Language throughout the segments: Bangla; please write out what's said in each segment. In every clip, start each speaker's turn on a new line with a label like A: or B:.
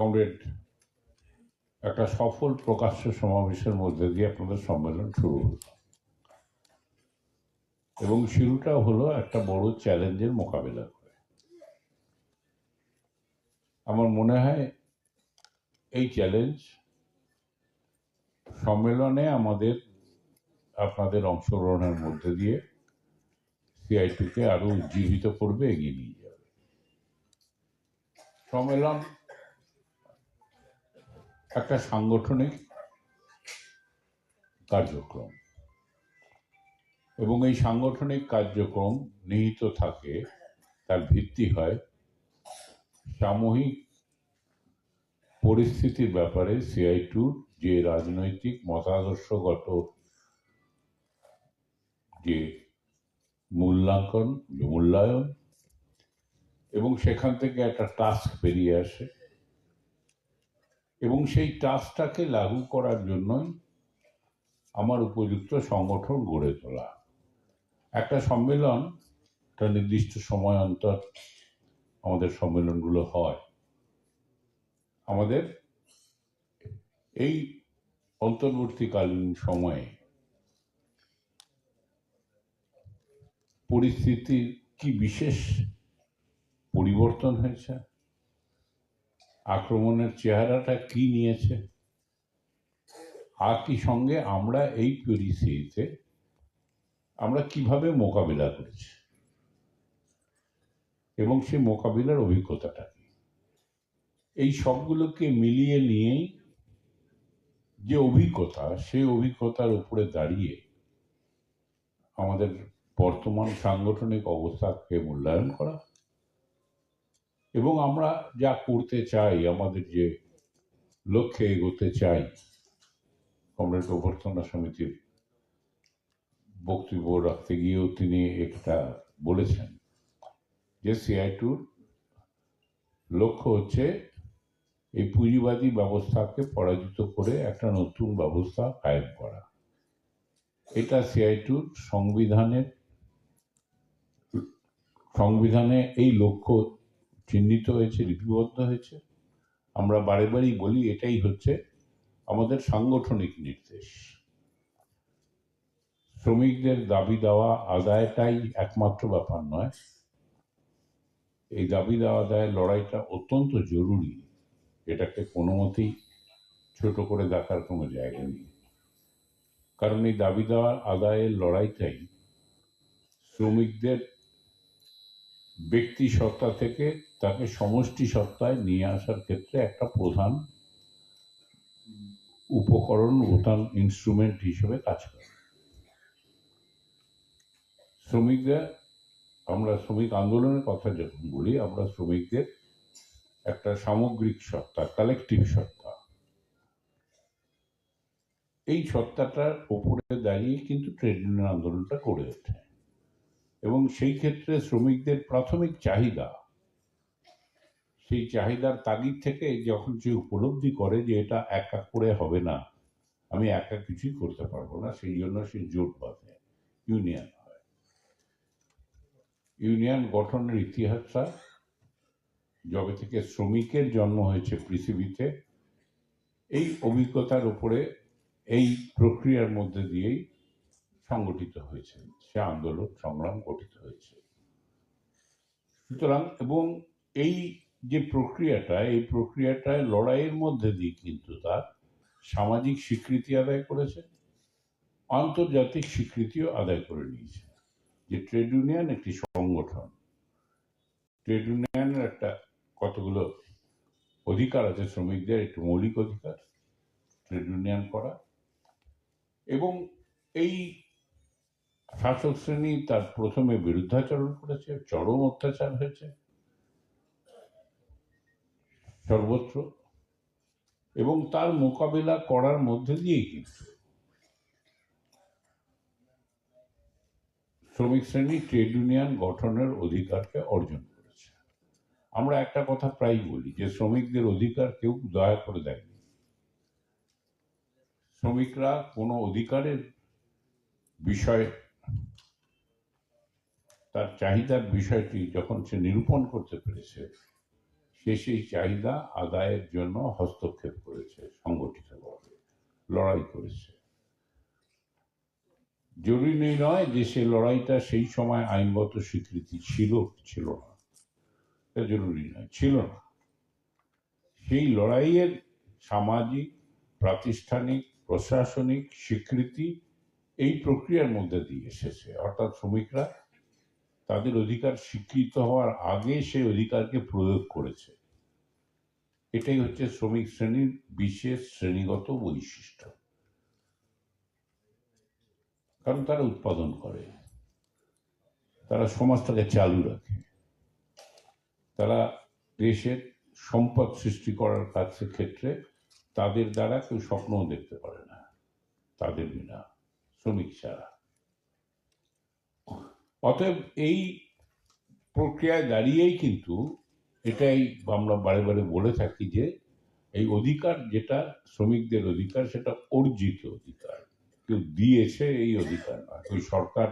A: কমরেড একটা সফল প্রকাশ্য সমাবেশের মধ্যে দিয়ে আপনাদের সম্মেলন শুরু হলো। এবং শুরুটা হলো একটা বড় চ্যালেঞ্জের মোকাবেলা করে। আমার মনে হয় এই চ্যালেঞ্জ সম্মেলনে আমাদের, আপনাদের অংশগ্রহণের মধ্যে দিয়ে সিআইটিকে আরও উজ্জীবিত করবে, এগিয়ে নিয়ে যাবে। সম্মেলন একটা সাংগঠনিক কার্যক্রম। এবং এই সাংগঠনিক কার্যক্রম নিহিত থাকে, তার ভিত্তি হয় সামূহিক পরিস্থিতির ব্যাপারে সিআই টুর যে রাজনৈতিক মতাদর্শগত যে মূল্যাঙ্কন মূল্যায়ন, এবং সেখান থেকে একটা টাস্ক বেরিয়ে আসে। এবং সেই টাস্কটাকে লাগু করার জন্যই আমার উপযুক্ত সংগঠন গড়ে তোলা। একটা সম্মেলন, একটা নির্দিষ্ট সময় অন্তর আমাদের সম্মেলনগুলো হয়। আমাদের এই অন্তর্বর্তীকালীন সময়ে পরিস্থিতির কি বিশেষ পরিবর্তন হয়েছে? আক্রমণের চেহারাটা কি নিয়েছে? আর কি সঙ্গে আমরা এই পরিস্থিতিতে আমরা কীভাবে মোকাবিলা করেছি? এবং সেই মোকাবিলার অভিজ্ঞতাটা কি? এই সবগুলোকে মিলিয়ে নিয়েই যে অভিজ্ঞতা, সেই অভিজ্ঞতার উপরে দাঁড়িয়ে আমাদের বর্তমান সাংগঠনিক অবস্থাকে মূল্যায়ন করা এবং আমরা যা করতে চাই, আমাদের যে লক্ষ্যে এগোতে চাই, কমরেড অভ্যর্থনা সমিতির বক্তব্য রাখতে গিয়েও তিনি একটা বলেছেন যে সিআই টুর লক্ষ্য হচ্ছে এই পুঁজিবাদী ব্যবস্থাকে পরাজিত করে একটা নতুন ব্যবস্থা কায়েম করা। এটা সিআই টুর সংবিধানের, সংবিধানে এই লক্ষ্য চিহ্নিত হয়েছে, লিপিবদ্ধ হয়েছে। আমরা বারে বারেই বলি, এটাই হচ্ছে আমাদের সাংগঠনিক নির্দেশ। শ্রমিকদের দাবি দেওয়া আদায়টাই একমাত্র ব্যাপার নয়। এই দাবি দেওয়া আদায়ের লড়াইটা অত্যন্ত জরুরি। এটাকে কোনো মতেই ছোট করে দেখার কোনো জায়গা নেই। কারণ এই দাবি দেওয়ার আদায়ের লড়াইটাই শ্রমিকদের ব্যক্তি সত্তা থেকে তাকে সমষ্টি সত্তায় নিয়ে আসার ক্ষেত্রে একটা প্রধান উপকরণ, প্রধান ইনস্ট্রুমেন্ট হিসেবে কাজ করে। শ্রমিকদের, আমরা শ্রমিক আন্দোলনের কথা যখন বলি, আমরা শ্রমিকদের একটা সামগ্রিক সত্তা কালেকটিভ সত্তা। এই সত্তাটার উপরে দাঁড়িয়ে কিন্তু ট্রেড ইউনিয়ন আন্দোলনটা করে ওঠে। এবং সেই ক্ষেত্রে শ্রমিকদের প্রাথমিক চাহিদা, সেই চাহিদার তাগিদ থেকে যখন সে উপলব্ধি করে যে এটা একা করে হবে না, আমি একা কিছুই করতে পারব না, সেই জন্য সে জোট বাঁধে, ইউনিয়ন হয়। ইউনিয়ন গঠনের ইতিহাসটা যবে থেকে শ্রমিকের জন্ম হয়েছে পৃথিবীতে, এই অভিজ্ঞতার উপরে এই প্রক্রিয়ার মধ্যে দিয়েই সংগঠিত হয়েছে, সে আন্দোলন, সংগ্রাম গঠিত হয়েছে। সুতরাং এবং এই যে প্রক্রিয়াটা, এই প্রক্রিয়াটায় লড়াইয়ের মধ্যে দিয়ে কিন্তু তার সামাজিক স্বীকৃতি আদায় করেছে, আন্তর্জাতিক স্বীকৃতিও আদায় করে নিয়েছে, যে ট্রেড ইউনিয়ন একটি সংগঠন। ট্রেড ইউনিয়নের একটা কতগুলো অধিকার আছে, শ্রমিকদের একটি মৌলিক অধিকার, ট্রেড ইউনিয়ন করা। এবং এই শাসক শ্রেণি তার প্রথমে বিরুদ্ধাচরণ করেছে, চরম অত্যাচার হয়েছে। সর্বত্র। এবং তার মোকাবিলা করার মধ্যে দিয়েই কিন্তু শ্রমিক শ্রেণি ট্রেড ইউনিয়ন গঠনের অধিকারকে অর্জন করেছে। আমরা একটা কথা প্রায় বলি যে, শ্রমিকদের অধিকার কেউ দয়া করে দেয়নি। শ্রমিকরা কোনো অধিকারের বিষয় তার চাহিদার বিষয়টি যখন সে নিরূপণ করতে পেরেছে, সে সেই চাহিদা আদায়ের জন্য হস্তক্ষেপ করেছে সংগঠিতভাবে লড়াই করেছে। জরুরি নয় যে সে লড়াইটা সেই সময় আইনগত স্বীকৃতি ছিল ছিল না। এটা জরুরি নয়, ছিল না। সেই লড়াইয়ের সামাজিক, প্রাতিষ্ঠানিক, প্রশাসনিক স্বীকৃতি এই প্রক্রিয়ার মধ্যে দিয়ে এসেছে। অর্থাৎ শ্রমিকরা তাদের অধিকার স্বীকৃত হওয়ার আগে সেই অধিকারকে প্রয়োগ করেছে। এটাই হচ্ছে শ্রমিক শ্রেণির বিশেষ শ্রেণীগত বৈশিষ্ট্য। কারণ তারা উৎপাদন করে। তারা সমাজটাকে চালু রাখে। তারা দেশের সম্পদ সৃষ্টি করার কাজের ক্ষেত্রে তাদের দ্বারা কেউ স্বপ্নও দেখতে পারে না। তাদের বিনা, শ্রমিক ছাড়া। অতএব এই প্রক্রিয়ায় দাঁড়িয়েই কিন্তু এটাই আমরা বারে বারে বলে থাকি যে এই অধিকার যেটা, শ্রমিকদের অধিকার, সেটা অর্জিত অধিকার। কেউ দিয়েছে এই অধিকার নয় ওই সরকার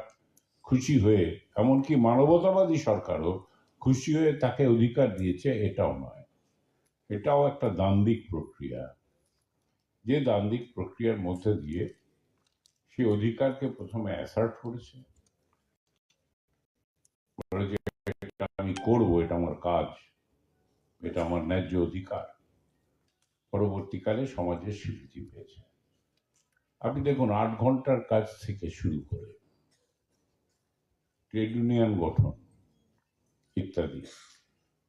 A: খুশি হয়ে, এমনকি মানবতাবাদী সরকারও খুশি হয়ে তাকে অধিকার দিয়েছে, এটাও নয়। এটাও একটা দান্দিক প্রক্রিয়া। যে দান্দিক প্রক্রিয়ার মধ্যে দিয়ে সে অধিকারকে প্রথমে অ্যাসার্ট করেছে। এটা আমি করব, এটা আমার কাজ, এটা আমার ন্যায্য অধিকার। পরবর্তীকালে সমাজের স্বীকৃতি পেয়েছে। আপনি দেখুন, আট ঘণ্টার কাজ থেকে শুরু করে ট্রেড ইউনিয়ন গঠন ইত্যাদি,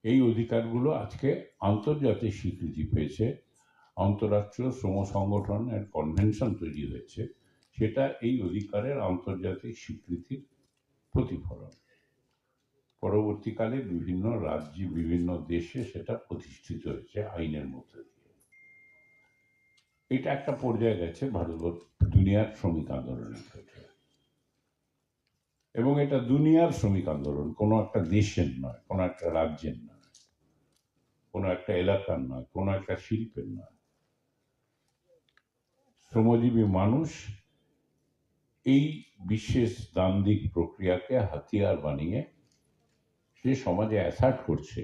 A: এই অধিকারগুলো আজকে আন্তর্জাতিক স্বীকৃতি পেয়েছে। আন্তরাষ্ট্রীয় শ্রম সংগঠনের কনভেনশন তৈরি হয়েছে। সেটা এই অধিকারের আন্তর্জাতিক স্বীকৃতির প্রতিফলন। পরবর্তীকালে বিভিন্ন রাজ্যে, বিভিন্ন দেশে সেটা প্রতিষ্ঠিত হয়েছে আইনের মধ্যে দিয়ে। এটা একটা পর্যায়ে গেছে ভারতবর্ষ, দুনিয়ার শ্রমিক আন্দোলনের ক্ষেত্রে। এবং এটা দুনিয়ার শ্রমিক আন্দোলন, কোনো একটা দেশের নয়, কোনো একটা রাজ্যের নয়, কোনো একটা এলাকার নয়, কোনো একটা শিল্পের নয়। শ্রমজীবী মানুষ এই বিশেষ দান্দিক প্রক্রিয়াকে হাতিয়ার বানিয়ে সে সমাজে অ্যাসার্ট করছে।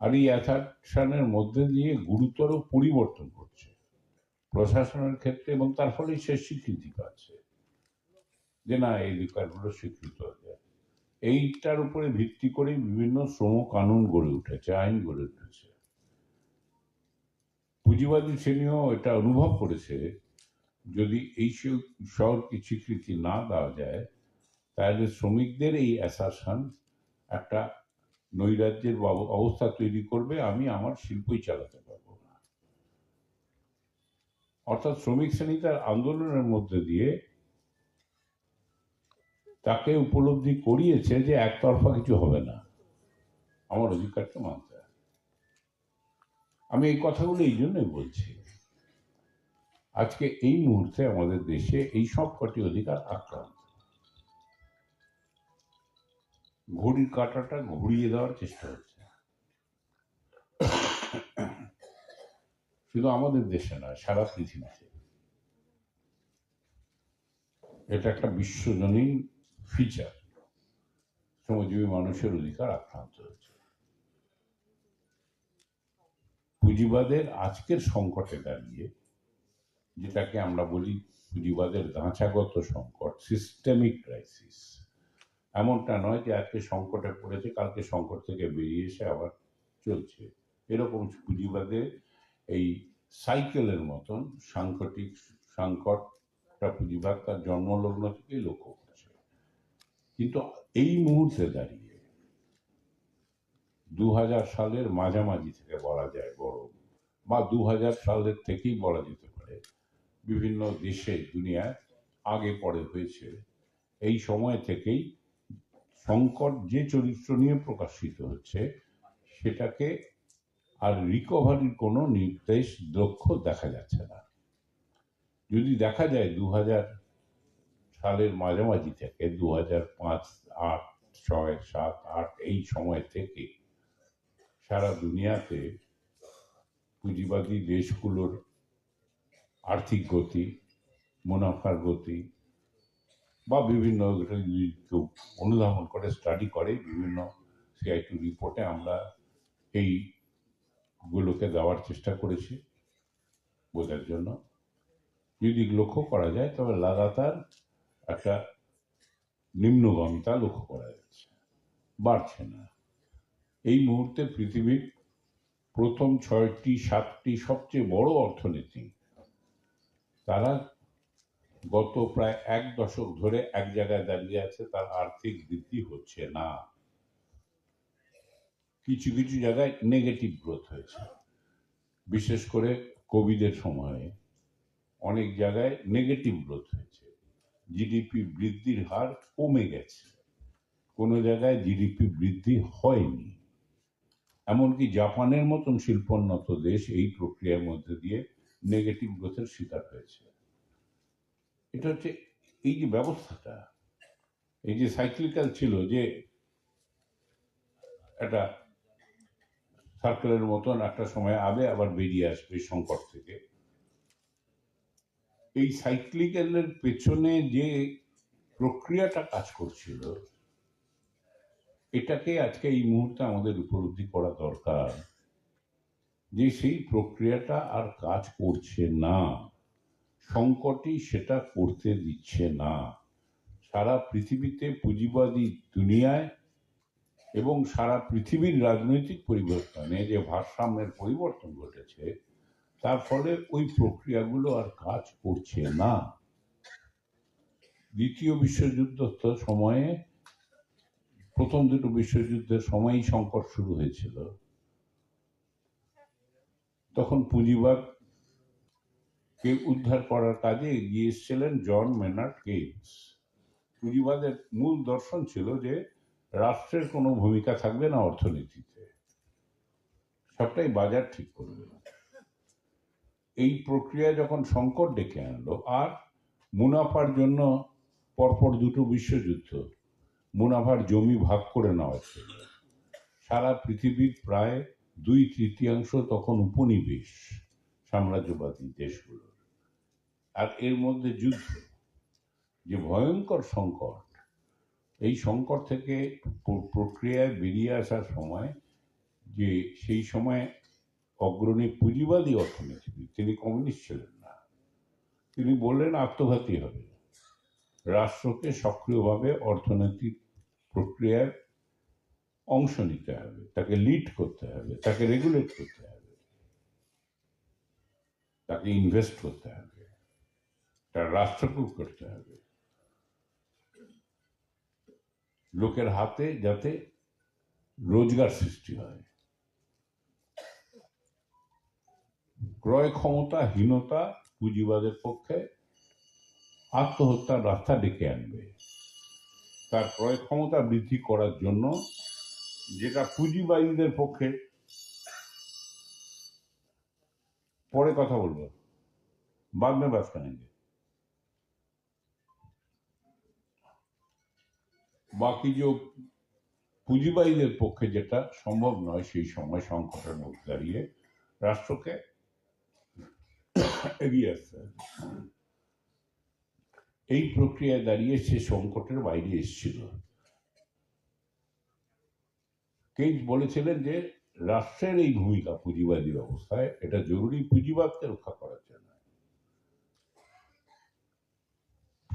A: আর এই অ্যাসার্শনের মধ্যে দিয়ে গুরুতর পরিবর্তন করছে প্রশাসনের ক্ষেত্রে এবং তার ফলে সে স্বীকৃতি পাচ্ছে। যে না, এই অধিকারগুলো স্বীকৃত হয়ে এইটার উপরে ভিত্তি করে বিভিন্ন শ্রম কানুন গড়ে উঠেছে, আইন গড়ে উঠেছে। পুঁজিবাদী শ্রেণীও এটা অনুভব করেছে। যদি এই শহরকে স্বীকৃতি না দেওয়া যায়, তাহলে শ্রমিকদের এই অ্যাসারশন একটা নৈরাজ্যের অবস্থা তৈরি করবে, আমি আমার শিল্পই চালাতে পারব না। অর্থাৎ শ্রমিক শ্রেণি তার আন্দোলনের মধ্যে দিয়ে তাকে উপলব্ধি করিয়েছে যে একতরফা কিছু হবে না। আমার অধিকারটা মানতে আমি এই কথাগুলো এই জন্যই বলছি। আজকে এই মুহূর্তে আমাদের দেশে এই সব কটি অধিকার আক্রান্ত। ঘড়ির কাঁটাটা ঘুরিয়ে দেওয়ার চেষ্টা হচ্ছে। শুধু আমাদের দেশে নয়, সারা পৃথিবীতে। এটা একটা বিশ্বজনীন ফিচার শ্রমজীবী মানুষের অধিকার আক্রান্ত হচ্ছে। পুঁজিবাদের আজকের সংকটে দাঁড়িয়ে, যেটাকে আমরা বলি পুঁজিবাদের ধাঁচাগত সংকট সিস্টেমিক ক্রাইসিস এমনটা নয় যে আজকে সংকটে পড়েছে, কালকে সংকট থেকে বেরিয়ে এসে আবার চলছে। এরকম পুঁজিবাদে এই সাইকেলের মতন সাংকটিক সংকটটা পুঁজিবাদ তার জন্মলগ্ন থেকেই লক্ষ্য করছে। কিন্তু এই মুহূর্তে দাঁড়িয়ে দু হাজার সালের মাঝামাঝি থেকে বলা যায় বড়, বা দু হাজার সালের থেকেই বলা যেতে পারে, বিভিন্ন দেশে, দুনিয়ায় আগে পরে হয়েছে। এই সময় থেকেই সংকট যে চরিত্র নিয়ে প্রকাশিত হচ্ছে, সেটাকে আর রিকভারির কোনো নির্দেশ দক্ষ দেখা যাচ্ছে না। যদি দেখা যায় দু হাজার সালের মাঝামাঝি থেকে দু হাজার পাঁচ, আট, ছয়, সাত, আট, এই সময় থেকে সারা দুনিয়াতে পুঁজিবাদী দেশগুলোর আর্থিক গতি, মুনাফার গতি বা বিভিন্ন কেউ অনুধাবন করে স্টাডি করে, বিভিন্ন সিআইটি রিপোর্টে আমরা এই গুলোকে দেওয়ার চেষ্টা করেছি বোঝার জন্য। যদি লক্ষ্য করা যায়, তবে লাগাতার একটা নিম্নগমতা লক্ষ্য করা যাচ্ছে। বাড়ছে না। এই মুহূর্তে পৃথিবীর প্রথম ছয়টি, সাতটি সবচেয়ে বড় অর্থনীতি, তারা গত প্রায় এক দশক ধরে এক জায়গায় দাঁড়িয়ে আছে, তার আর্থিক বৃদ্ধি হচ্ছে না। কিছু কিছু জায়গায় নেগেটিভ গ্রোথ হয়েছে। বিশেষ করে কোভিডের সময়ে অনেক জায়গায় নেগেটিভ গ্রোথ হয়েছে। জিডিপি বৃদ্ধির হার কমে গেছে। কোনো জায়গায় জিডিপি বৃদ্ধি হয়নি। এমনকি জাপানের মতন শিল্পোন্নত দেশ এই প্রক্রিয়ার মধ্যে দিয়ে নেগেটিভ গ্রোথের শিকার হয়েছে। এটা হচ্ছে এই যে ব্যবস্থাটা, এই যে সাইক্লিক্যাল ছিল যে একটা সার্কেলের মতন একটা সময় আবে আবার বেরিয়ে আসবে সংকট থেকে। এই সাইক্লিক্যালের পেছনে যে প্রক্রিয়াটা কাজ করছিল, এটাকে আজকে এই মুহূর্তে আমাদের উপলব্ধি করা দরকার যে সেই প্রক্রিয়াটা আর কাজ করছে না। সংকটই সেটা করতে দিচ্ছে না। সারা পৃথিবীতে পুঁজিবাদী দুনিয়ায় এবং সারা পৃথিবীর রাজনৈতিক পরিবর্তনে যে ভারসাম্যের পরিবর্তন ঘটেছে, তার ফলে ওই প্রক্রিয়াগুলো আর কাজ করছে না। দ্বিতীয় বিশ্বযুদ্ধ সময়ে, প্রথম দুটো বিশ্বযুদ্ধের সময়ই সংকট শুরু হয়েছিল। তখন পুঁজিবাদ কে উদ্ধার করার কাজে এগিয়ে এসেছিলেন জন মেনার্ড কেইন্স পুঁজিবাদের মূল দর্শন ছিল যে রাষ্ট্রের কোনো ভূমিকা থাকবে না অর্থনীতিতে। সবটাই বাজার ঠিক করবে। এই প্রক্রিয়া যখন সংকট ডেকে আনলো, আর মুনাফার জন্য পরপর দুটো বিশ্বযুদ্ধ, মুনাফার জমি ভাগ করে নেওয়া ছিল সারা পৃথিবীর প্রায় দুই তৃতীয়াংশ তখন উপনিবেশ সাম্রাজ্যবাদী দেশগুলোর। আর এর মধ্যে যুদ্ধ, যে ভয়ঙ্কর সংকট, এই সংকট থেকে প্রক্রিয়ায় বেরিয়ে আসার সময়, যে সেই সময় অগ্রণী পুঁজিবাদী অর্থনীতিবিদ, তিনি কমিউনিস্ট ছিলেন না। তিনি বললেন, আত্মঘাতী হবে। রাষ্ট্রকে সক্রিয়ভাবে অর্থনৈতিক প্রক্রিয়ায় অংশ নিতে হবে, তাকে লিড করতে হবে, তাকে রেগুলেট করতে হবে, তাকে ইনভেস্ট করতে হবে। তার রাষ্ট্রকূপ করতে হবে। লোকের হাতে যাতে রোজগার সৃষ্টি হয়। ক্রয় ক্ষমতা, হীনতা, পুঁজিবাদের পক্ষে আত্মহত্যার রাস্তা ডেকে আনবে। তার ক্রয় ক্ষমতা বৃদ্ধি করার জন্য যেটা পুঁজিবাদীদের পক্ষে পরে কথা বলব। বাদ মে বাদ কানেঙ্গে বাকি যে পুঁজিবাদীদের পক্ষে যেটা সম্ভব নয়, সেই সময় সংকটের মধ্যে দাঁড়িয়ে রাষ্ট্রকে এগিয়ে আসতে এই প্রক্রিয়ায় দাঁড়িয়ে সে সংকটের বাইরে এসেছিল। কেইন্স বলেছিলেন যে, রাষ্ট্রের এই ভূমিকা পুঁজিবাদী ব্যবস্থায়, এটা জরুরি, পুঁজিবাদকে রক্ষা করার জন্য।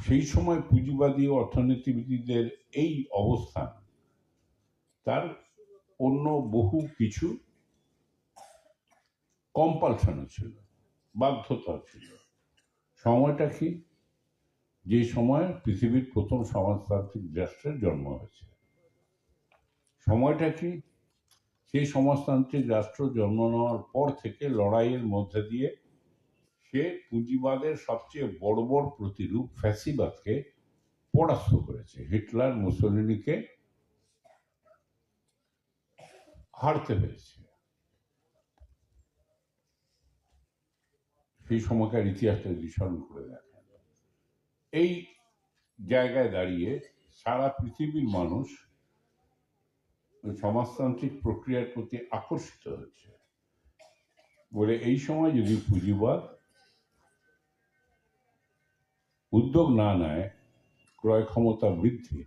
A: সেই সময় পুঁজিবাদী অর্থনীতিবিদদের এই অবস্থান। তার অন্য বহু কিছু কম্পালশন ছিল, বাধ্যতা ছিল। সময়টা কি? যে সময় পৃথিবীর প্রথম সমাজতান্ত্রিক রাষ্ট্রের জন্ম হয়েছে। সময়টা কি? সেই সমাজতান্ত্রিক রাষ্ট্র জন্ম নেওয়ার পর থেকে লড়াইয়ের মধ্যে দিয়ে সে পুঁজিবাদের সবচেয়ে বড় বড় প্রতিরূপ ফ্যাসিবাদকে পরাস্ত করেছে। হিটলার, মুসলিনিকে হারতে হয়েছে। সেই সময়কার ইতিহাসটা যদি স্মরণ করে দেখেন, এই জায়গায় দাঁড়িয়ে সারা পৃথিবীর মানুষ সমাজতান্ত্রিক প্রক্রিয়ার প্রতি আকর্ষিত হচ্ছে। বলে এই সময় যদি পুঁজিবাদ উদ্যোগ না নেয়, ক্রয় ক্ষমতা বৃদ্ধি।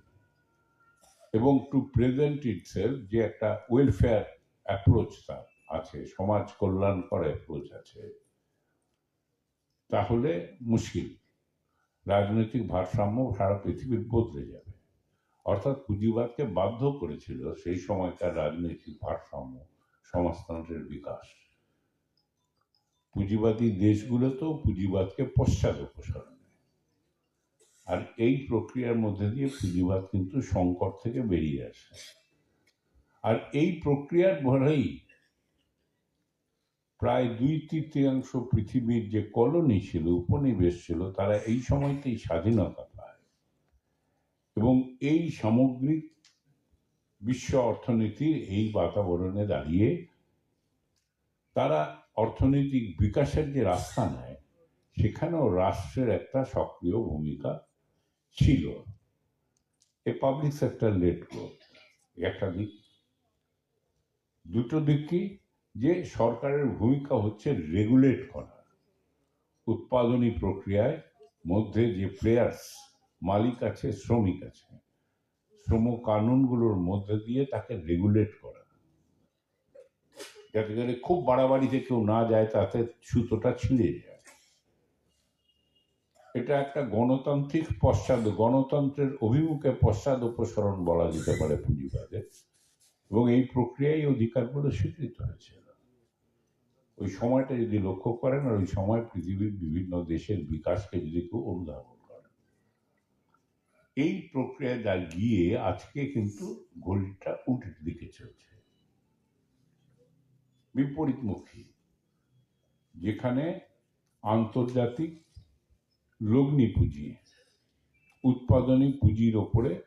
A: এবং টু প্রেজেন্ট ইটসেলফ যে একটা ওয়েলফেয়ার অ্যাপ্রোচ তার আছে, সমাজ কল্যাণকর অ্যাপ্রোচ আছে, তাহলে মুশকিল। রাজনৈতিক ভারসাম্য সারা পৃথিবীর বদলে যাবে। অর্থাৎ পুঁজিবাদকে বাধ্য করেছিল সেই সময়কার রাজনৈতিক ভারসাম্য, সমাজতন্ত্রের বিকাশ। পুঁজিবাদী দেশগুলোতেও পুঁজিবাদকে পশ্চাৎ অপসারণে আর এই প্রক্রিয়ার মধ্যে দিয়ে পুঁজিবাদ কিন্তু সংকট থেকে বেরিয়ে আসে। আর এই প্রক্রিয়ার ভরেই প্রায় দুই তৃতীয়াংশ পৃথিবীর যে কলোনি ছিল, উপনিবেশ ছিল, তারা এই সময়তেই স্বাধীনতা পায়। এবং এই সামগ্রিক বিশ্ব অর্থনীতির এই বাতাবরণে দাঁড়িয়ে তারা অর্থনৈতিক বিকাশের যে রাস্তা নেয়, সেখানেও রাষ্ট্রের একটা সক্রিয় ভূমিকা ছিল। A public sector led growth একটা দিক। দুটো দিক কি? যে সরকারের ভূমিকা হচ্ছে রেগুলেট করা। উৎপাদনী প্রক্রিয়ায় মধ্যে যে প্লেয়ার্স মালিক আছে, শ্রমিক আছে, শ্রম কানুনগুলোর মধ্যে দিয়ে তাকে রেগুলেট করা। যাতে করে খুব বাড়াবাড়িতে কেউ না যায়, তাতে সুতোটা ছিঁড়ে যায়। এটা একটা গণতান্ত্রিক পশ্চাদ গণতন্ত্রের অভিমুখে পশ্চাদ অপসরণ বলা যেতে পারে পুঁজিবাদের এবং এই প্রক্রিয়ায় অধিকারগুলো স্বীকৃত হয়েছিল ওই সময়টা যদি লক্ষ্য করেন, আর ওই সময় পৃথিবীর বিভিন্ন দেশের বিকাশকে যদি কেউ অনুধাবন করেন এই প্রক্রিয়া যা গিয়ে আজকে কিন্তু ঘড়িটা উল্টের দিকে চলছে। বিপরীতমুখী। যেখানে আন্তর্জাতিক লগ্নি পুঁজি, উৎপাদনী পুঁজির ওপরে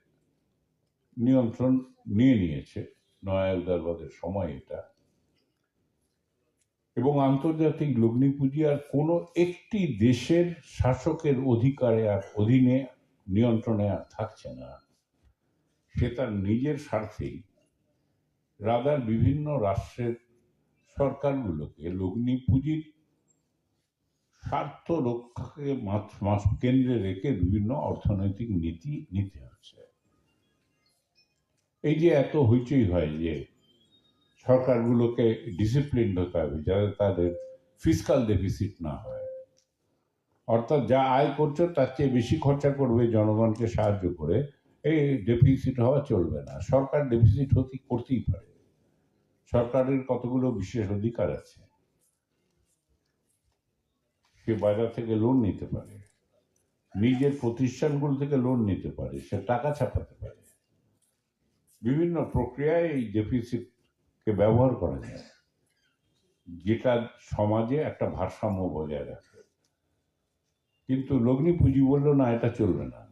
A: নিয়ন্ত্রণ নিয়ে নিয়েছে নয়া উদারবাদের সময় এটা। এবং আন্তর্জাতিক লগ্নি পুঁজি আর কোনো একটি দেশের শাসকের অধিকারে আর অধীনে নিয়ন্ত্রণে আর থাকছে না। সে তার নিজের স্বার্থেই রাদার বিভিন্ন রাষ্ট্রের সরকারগুলোকে লগ্নি পুঁজির স্বার্থ রক্ষাকে কেন্দ্রে রেখে বিভিন্ন অর্থনৈতিক নীতি নিতে হচ্ছে। এই যে এত হইচই হয় যে সরকারগুলোকে ডিসিপ্লিন হতে হবে, যাতে তাদের ফিসকাল ডেফিসিট না হয়। অর্থাৎ যা আয় করছ, তার চেয়ে বেশি খরচা করবে জনগণকে সাহায্য করে। এই ডেফিসিট হওয়া চলবে না। সরকার ডেফিসিট হতে, করতেই পারে। সরকারের কতগুলো বিশেষ অধিকার আছে? সে বাজার থেকে লোন নিতে পারে। নিজের প্রতিষ্ঠানগুলো থেকে লোন নিতে পারে, সে টাকা ছাপাতে পারে। বিভিন্ন প্রক্রিয়ায় এই ডেফিসিটকে ব্যবহার করা যায়। যেটা সমাজে একটা ভারসাম্য বজায় রাখে। কিন্তু লগ্নি পুঁজি বলল, না, এটা চলবে না।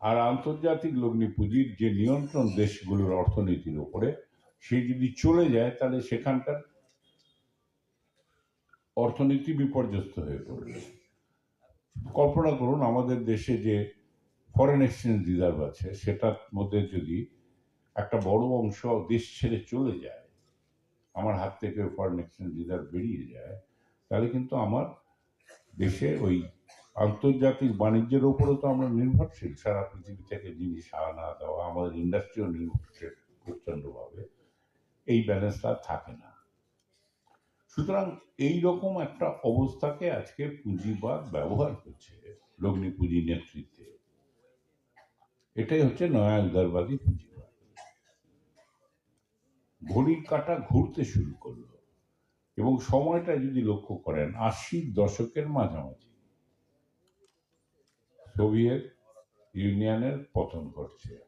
A: আর আন্তর্জাতিক লগ্নি পুঁজির যে নিয়ন্ত্রণ দেশগুলোর অর্থনীতির উপরে, সে যদি চলে যায়, তাহলে সেখানকার অর্থনীতি বিপর্যস্ত হয়ে পড়বে কল্পনা করুন, আমাদের দেশে যে ফরেন এক্সচেঞ্জ রিজার্ভ আছে, সেটার মধ্যে যদি একটা বড় অংশ দেশ ছেড়ে চলে যায়, আমার হাত থেকে ফরেন এক্সচেঞ্জ রিজার্ভ বেরিয়ে যায়, তাহলে কিন্তু আমার দেশে ওই আন্তর্জাতিক বাণিজ্যের উপরে তো আমরা নির্ভরশীল। সারা পৃথিবী থেকে জিনিস আনা, দেওয়া, আমাদের ইন্ডাস্ট্রিও নির্ভরশীল প্রচণ্ডভাবে, এই ব্যালেন্সটা থাকে না। সুতরাং এই রকম একটা অবস্থাকে আজকে পুঁজিবাদ ব্যবহার করছে লগ্নি পুঁজি নেতৃত্বে। এটাই হচ্ছে নয়া উদারবাদী পুঁজিবাদ ঘড়ির কাঁটা ঘুরতে শুরু করল এবং সময়টা যদি লক্ষ্য করেন, আশির দশকের মাঝামাঝি সোভিয়েত ইউনিয়নের পতন ঘটছে।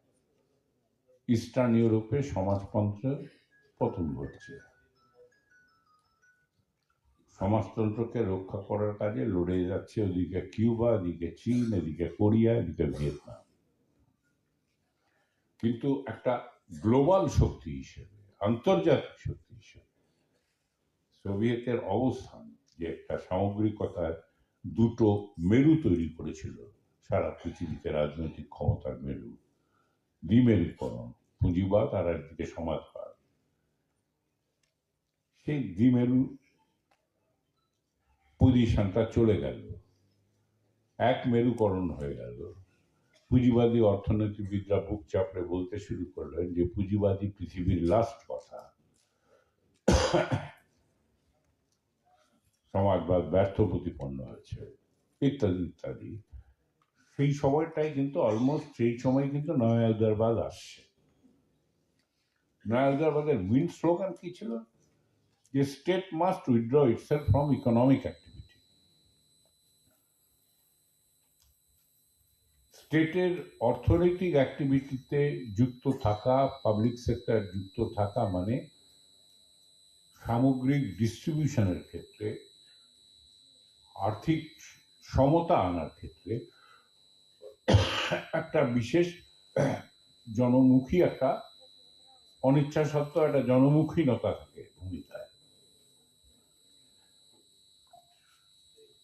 A: ইস্টার্ন ইউরোপে সমাজতন্ত্রের পতন ঘটছে। সমাজতন্ত্রকে রক্ষা করার কাজে লড়ে যাচ্ছে ওদিকে কিউবা, এদিকে চীন, এদিকে কোরিয়া, এদিকে ভিয়েতনাম। কিন্তু একটা গ্লোবাল শক্তি হিসেবে, আন্তর্জাতিক শক্তি হিসেবে, সোভিয়েতের অবস্থান যে একটা সামগ্রিকতার দুটো মেরু তৈরি করেছিল, সারা পৃথিবীতে রাজনৈতিক ক্ষমতার মেরু দ্বিমেরুকরণ পুঁজিবাদ আর একদিকে সমাজবাদ। সেই দ্বিমেরু পজিশনটা চলে গেল। এক মেরুকরণ হয়ে গেল। পুঁজিবাদী অর্থনীতিবিদরা বুক চাপড়ে বলতে শুরু করলেন যে পুঁজিবাদী পৃথিবীর লাস্ট কথা। সমাজবাদ ব্যর্থ প্রতিপন্ন হয়েছে, ইত্যাদি ইত্যাদি। সেই সময়টাই কিন্তু অলমোস্ট সেই সময় কিন্তু নয়া উদারবাদ আসছে। নয়া উদারবাদের মেন স্লোগান কি ছিল? যে state must withdraw itself from economic activity স্টেটের অর্থনৈতিক অ্যাক্টিভিটিতে যুক্ত থাকা পাবলিক সেক্টর যুক্ত থাকা মানে সামগ্রিক ডিস্ট্রিবিউশনের ক্ষেত্রে, আর্থিক সমতা আনার ক্ষেত্রে একটা বিশেষ জনমুখী একটা অনিচ্ছা সত্ত্বেও একটা জনমুখীনতা থাকে ভূমিকায়।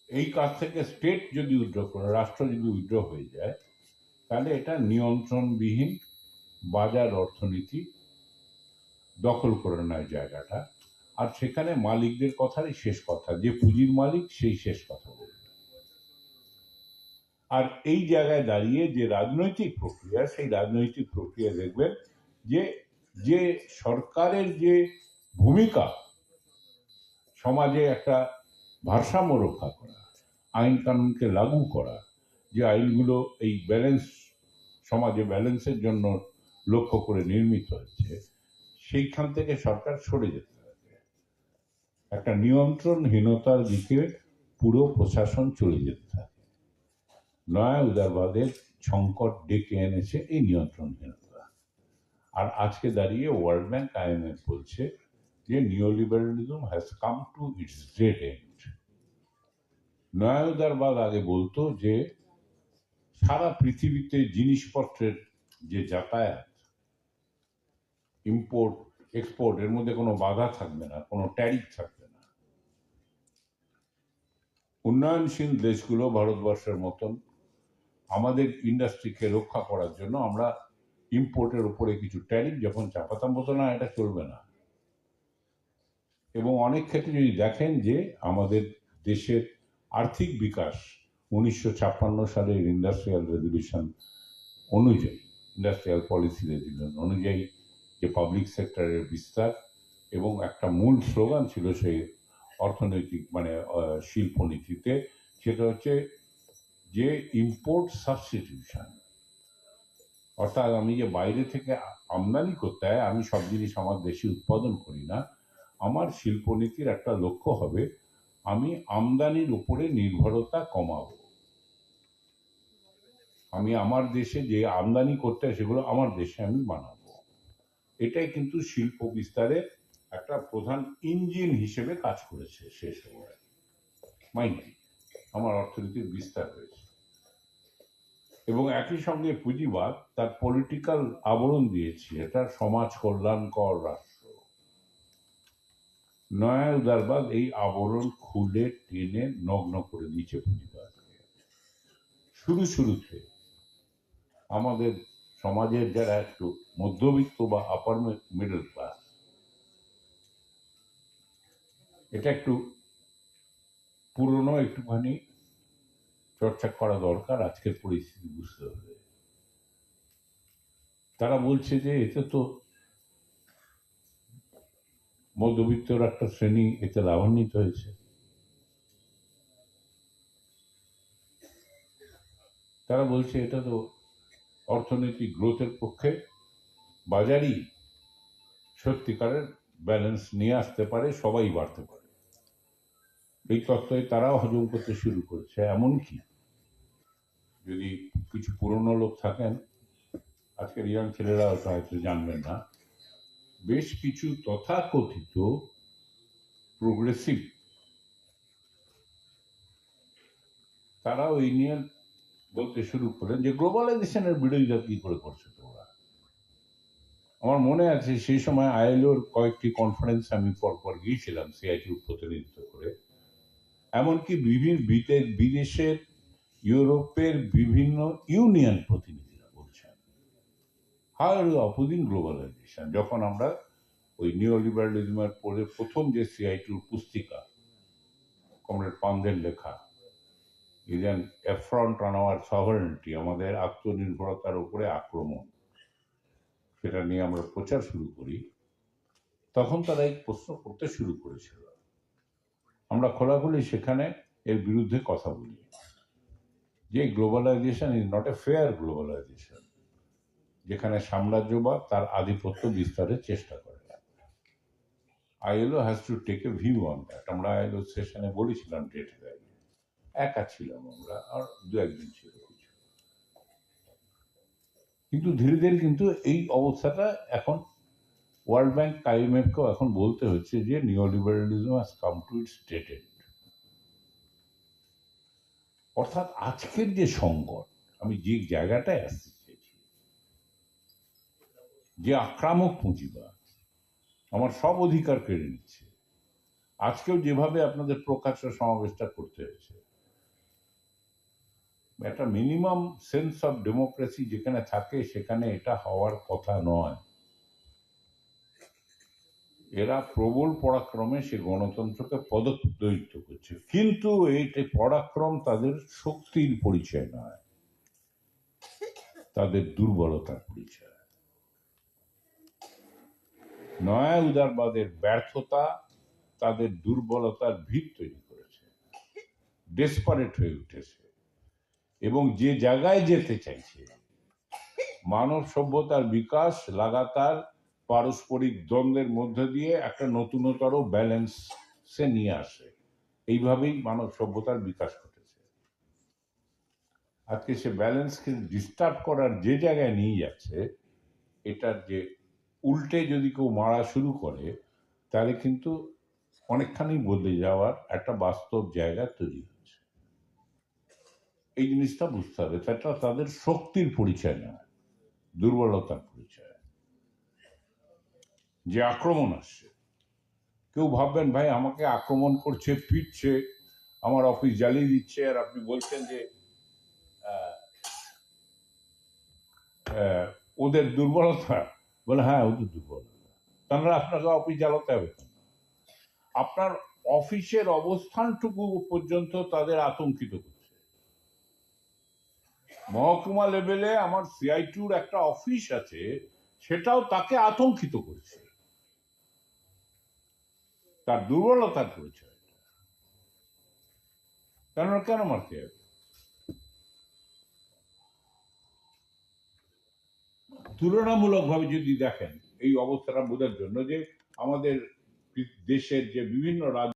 A: এই কাজ থেকে স্টেট যদি উইড্র করে, রাষ্ট্র যদি উইথড্র হয়ে যায় তাহলে এটা নিয়ন্ত্রণবিহীন বাজার অর্থনীতি দখল করে নেয় জায়গাটা। আর সেখানে মালিকদের কথারই শেষ কথা, যে পুঁজির মালিক সেই শেষ কথা বলবে। আর এই জায়গায় দাঁড়িয়ে যে রাজনৈতিক প্রক্রিয়া, সেই রাজনৈতিক প্রক্রিয়া দেখবেন যে যে সরকারের যে ভূমিকা, সমাজে একটা ভারসাম্য রক্ষা করা, আইন কানুনকে লাগু করা যে আইনগুলো এই ব্যালেন্স, সমাজে ব্যালেন্সের জন্য লক্ষ্য করে নির্মিত হচ্ছে সেইখান থেকে সরকার সরে যেতে হবে একটা নিয়ন্ত্রণহীনতার দিকে পুরো প্রশাসন চলে যেতে থাকে। নয়া উদারবাদের সংকট ডেকে এনেছে এই নিয়ন্ত্রণহীনতা। আর আজকে দাঁড়িয়ে ওয়ার্ল্ড ব্যাংক আইএমএফ বলছে যে neoliberalism has come to its dead end নয়া উদারবাদ আগে বলতো যে সারা পৃথিবীতে জিনিসপত্রের যে যাতায়াত ইম্পোর্ট এক্সপোর্ট এর মধ্যে কোনো বাধা থাকবে না, কোনো ট্যারিফ থাকবে না। উন্নয়নশীল দেশগুলো ভারতবর্ষের মতন আমাদের ইন্ডাস্ট্রিকে রক্ষা করার জন্য আমরা ইম্পোর্টের উপরে কিছু ট্যারিফ যখন চাপাতাম বলতো, না, এটা চলবে না। এবং অনেক ক্ষেত্রে যদি দেখেন যে আমাদের দেশের আর্থিক বিকাশ উনিশশো ছাপ্পান্ন সালের ইন্ডাস্ট্রিয়াল রেজলিউশন অনুযায়ী ইন্ডাস্ট্রিয়াল পলিসি রেজলিউশন অনুযায়ী যে পাবলিক সেক্টরের বিস্তার এবং একটা মূল স্লোগান ছিল সেই অর্থনৈতিক মানে শিল্পনীতিতে সেটা হচ্ছে যে ইম্পোর্ট সাবস্টিটিউশন অর্থাৎ আমি যে বাইরে থেকে আমদানি করতে হয়, আমি সব জিনিস আমার দেশে উৎপাদন করি না, আমার শিল্পনীতির একটা লক্ষ্য হবে আমি আমদানির উপরে নির্ভরতা কমাবো। আমি আমার দেশে যে আমদানি করতে হয় সেগুলো আমার দেশে আমি বানাবো। এটাই কিন্তু শিল্প বিস্তারে একটা প্রধান ইঞ্জিন হিসেবে কাজ করেছে সে সময়। মাইন্ড আমার অর্থনীতির বিস্তার হয়েছে। এবং একই সঙ্গে পুঁজিবাদ তার পলিটিক্যাল আবরণ দিয়েছে। এটা সমাজ কল্যাণকর রাষ্ট্র। নয়া উদারবাদ এই আবরণ খুলে টেনে নগ্ন করে দিয়েছে পুঁজিবাদকে। শুরু শুরুতে আমাদের সমাজের যারা একটু মধ্যবিত্ত বা আপার মিডল ক্লাস এটা একটু পুরনো একটুখানি চর্চা করা দরকার আজকের পরিস্থিতি, বুঝতে হবে। তারা বলছে যে এতে তো মধ্যবিত্তর একটা শ্রেণি এতে লাভান্বিত হয়েছে। তারা বলছে এটা তো অর্থনৈতিক গ্রোথের পক্ষে বাজারই সত্যিকারের ব্যালেন্স নিয়ে আসতে পারে, সবাই বাড়তে পারে। এই তত্ত্বে তারাও হজম করতে শুরু করেছে। এমনকি যদি কিছু পুরনো লোক থাকেন, আজকের ইয়াং ছেলেরা হয়তো জানবেন না, বেশ কিছু তথাকথিত প্রোগ্রেসিভ তারাও এই নিয়ে বলতে শুরু করেন যে গ্লোবালাইজেশনের বিরোধিতা কি করে করছে তোমরা? আমার মনে আছে সেই সময় আইএলওর কয়েকটি কনফারেন্স আমি পরপর গিয়েছিলাম সিআইটির প্রতিনিধিত্ব করে। এমনকি বিভিন্ন বিদেশের, ইউরোপের বিভিন্ন ইউনিয়ন প্রতিনিধিরা বলছেন হাউ আর অপোজিং গ্লোবালাইজেশন। যখন আমরা ওই নিওলিবারালিজমের পরে প্রথম যে সিআইটির পুস্তিকা, কমরেড পান্দের লেখা is an affront on our sovereignty, আমাদের আত্মনির্ভরতার উপরে আক্রমণ। সেটা নিয়ে আমরা প্রচার শুরু করি। তখন তারা এই প্রশ্ন করতে শুরু করেছিল। আমরা খোলাখুলি সেখানে এর বিরুদ্ধে কথা বলি। যে globalization is not a fair globalization যেখানে সাম্রাজ্যবাদ তার আধিপত্য বিস্তারের চেষ্টা করে। ILO has to take a view on that আমরা আইএলও সেশনে বলেছিলাম ডেট দেয় একা ছিলাম আমরা, আর দু একদিন ছিল কিন্তু ধীরে ধীরে কিন্তু এই অবস্থাটা এখন ওয়ার্ল্ড ব্যাংক আইএমএফকেও এখন বলতে হচ্ছে যে neoliberalism has come to its stated অর্থাৎ আজকের যে সংকট, আমি যে জায়গাটায় আসতে চেয়েছি যে আক্রামক পুঁজিবাদ আমার সব অধিকার কেড়ে নিচ্ছে। আজকেও যেভাবে আপনাদের প্রকাশ্য সমাবেশটা করতে হয়েছে একটা মিনিমাম সেন্স অফ ডেমোক্রেসি যেখানে থাকে, সেখানে এটা হওয়ার কথা নয়। এরা প্রবল পরাক্রমে সে গণতন্ত্রকে পদদলিত করছে। কিন্তু এইটা পরাক্রম তাদের শক্তির পরিচয় নয়, তাদের দুর্বলতার পরিচয়। নয়া উদারবাদের ব্যর্থতা তাদের দুর্বলতার ভিত তৈরি করেছে। ডেসপারেট হয়ে উঠেছে। এবং যে জায়গায় যেতে চাইছে। মানব সভ্যতার বিকাশ লাগাতার পারস্পরিক দ্বন্দ্বের মধ্যে দিয়ে একটা নতুনতর ব্যালেন্স নিয়ে আসে। এইভাবেই মানব সভ্যতার বিকাশ ঘটেছে। আজকে সে ব্যালেন্সকে ডিস্টার্ব করার যে জায়গায় নিয়ে যাচ্ছে, এটার যে উল্টে যদি কেউ মারা শুরু করে, তাহলে কিন্তু অনেকখানি বদলে যাওয়ার একটা বাস্তব জায়গা তৈরি হচ্ছে। এই জিনিসটা বুঝতে হবে। সেটা তাদের শক্তির পরিচয় না, দুর্বলতার পরিচয়। যে আক্রমণ আসছে। কেউ ভাববেন, ভাই, আমাকে আক্রমণ করছে পিটছে আমার অফিস জ্বালিয়ে দিচ্ছে। আর আপনি বলছেন যে ওদের দুর্বলতা। বলে হ্যাঁ ওদের দুর্বলতা। তাহলে আপনাকে অফিস জ্বালাতে হবে? আপনার অফিসের অবস্থানটুকু পর্যন্ত তাদের আতঙ্কিত করছে মহকুমা লেভেলে আমার সিআই টুর একটা অফিস আছে, সেটাও তাকে আতঙ্কিত করেছে। তার দুর্বলতার পরিচয় কেন কেন মারতে হবে তুলনামূলকভাবে যদি দেখেন, এই অবস্থাটা বোঝার জন্য যে আমাদের দেশের যে বিভিন্ন রাজ্য